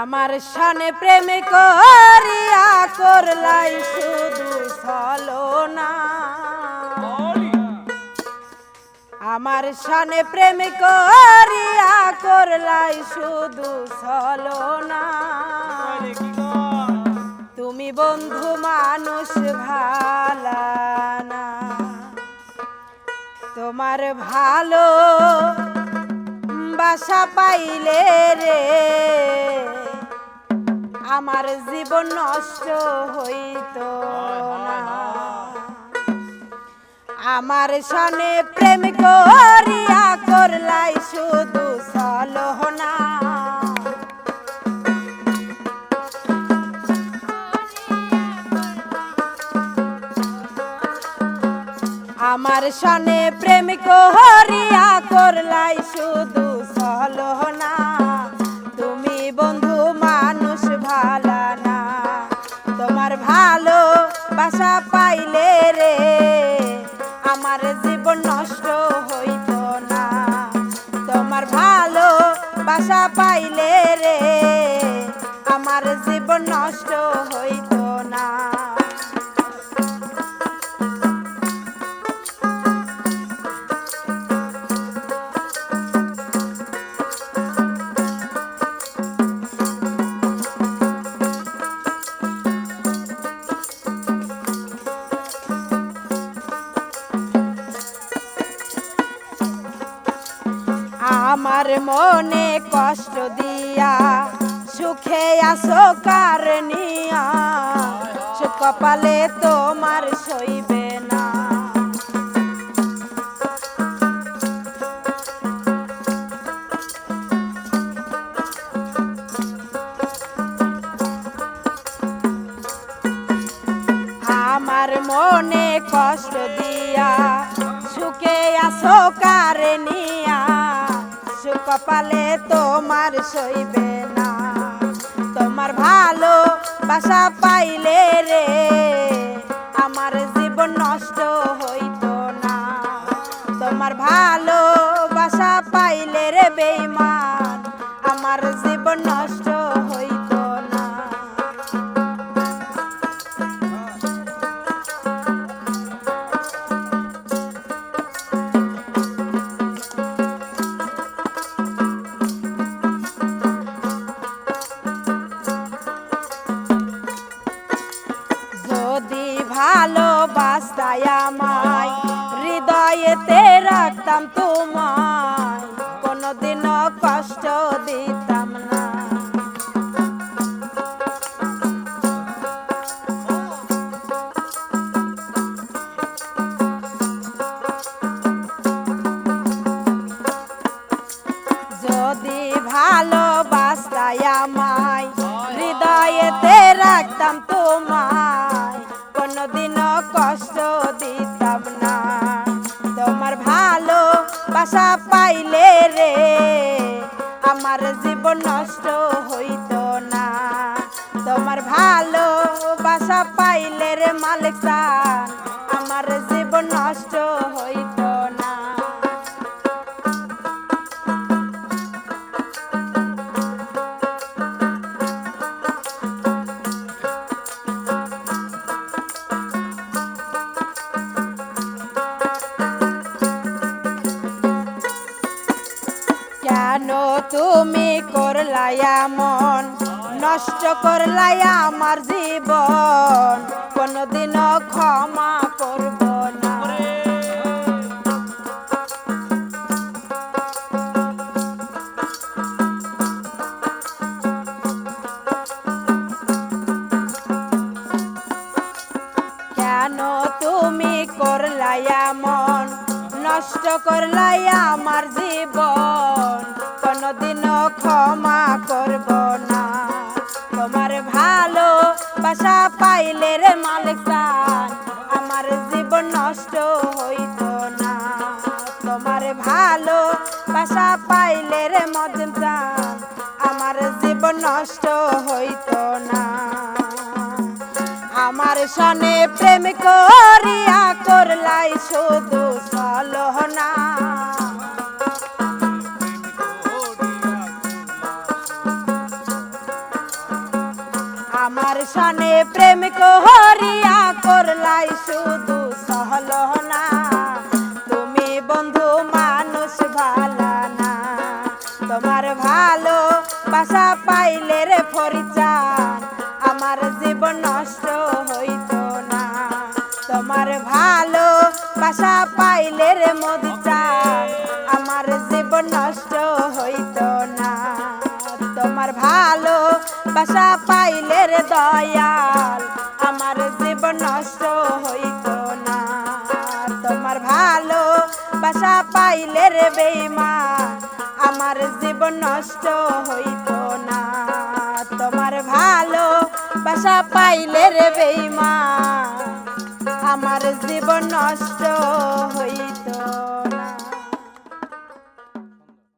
আমার সানে প্রেম করিয়া করলাই শুধু ছলনা। আমার সানে প্রেম করিয়া করলাই শুধু ছলনা। তুমি বন্ধু মানুষ ভালানা তোমার ভালো বাসা পাইলে রে। আমার জীবন নষ্ট হইতো আমার সনে প্রেম করিয়া করলাই শুধু সলহনা আমার সনে প্রেম করিয়া করলাই শুধু নষ্ট হইতো না। আমার মনে কষ্ট দিয়া সুখে আসো কারণিয়া সুখ কপালে তোমার সইবে না। আমার মনে কষ্ট দিয়া সুখে আসো কারণিয়া সুখ পালে তোমার সইবে না। বাসা পাইলে রে, আমার জীবন নষ্ট হইত না। তোমার ভালো বাসা পাইলে রে বেইমান, আমার জীবন নষ্ট ভালোবাসতাই আমায় হৃদয়েতে রাখতাম তোমায়। কোনোদিনও কষ্ট কষ্ট দিতাম না। তোমার ভালো বাসা পাইলে রে, আমার জীবন নষ্ট হইতো না। তোমার ভালো বাসা পাইলে রে মালিক তুমি করলাই মন নষ্ট করলাই আমার জীবন। কোনদিনও ক্ষমা করব ভালো বাসা পাইলে রে মজন আমার জীবন নষ্ট হইতো না। আমার সনে প্রেম করিয়া করলাই শুধু সলহনা আমার সনে প্রেম করিয়া করলাই শুধু সহলনা বাসা পাইলে রে ফরিচান, আমার জীবন নষ্ট হইতো না। তোমার ভালো বাসা পাইলে রে মদিচান আমার জীবন নষ্ট হইতো না। তোমার ভালো বাসা পাইলে রে দয়াল, আমার জীবন নষ্ট হইতো না। তোমার ভালো বাসা পাইলে রে বেইমান আমার জীবন নষ্ট হইব না। তোমার ভালো বাসা পাইলে রে বেইমা আমার জীবন নষ্ট হইতো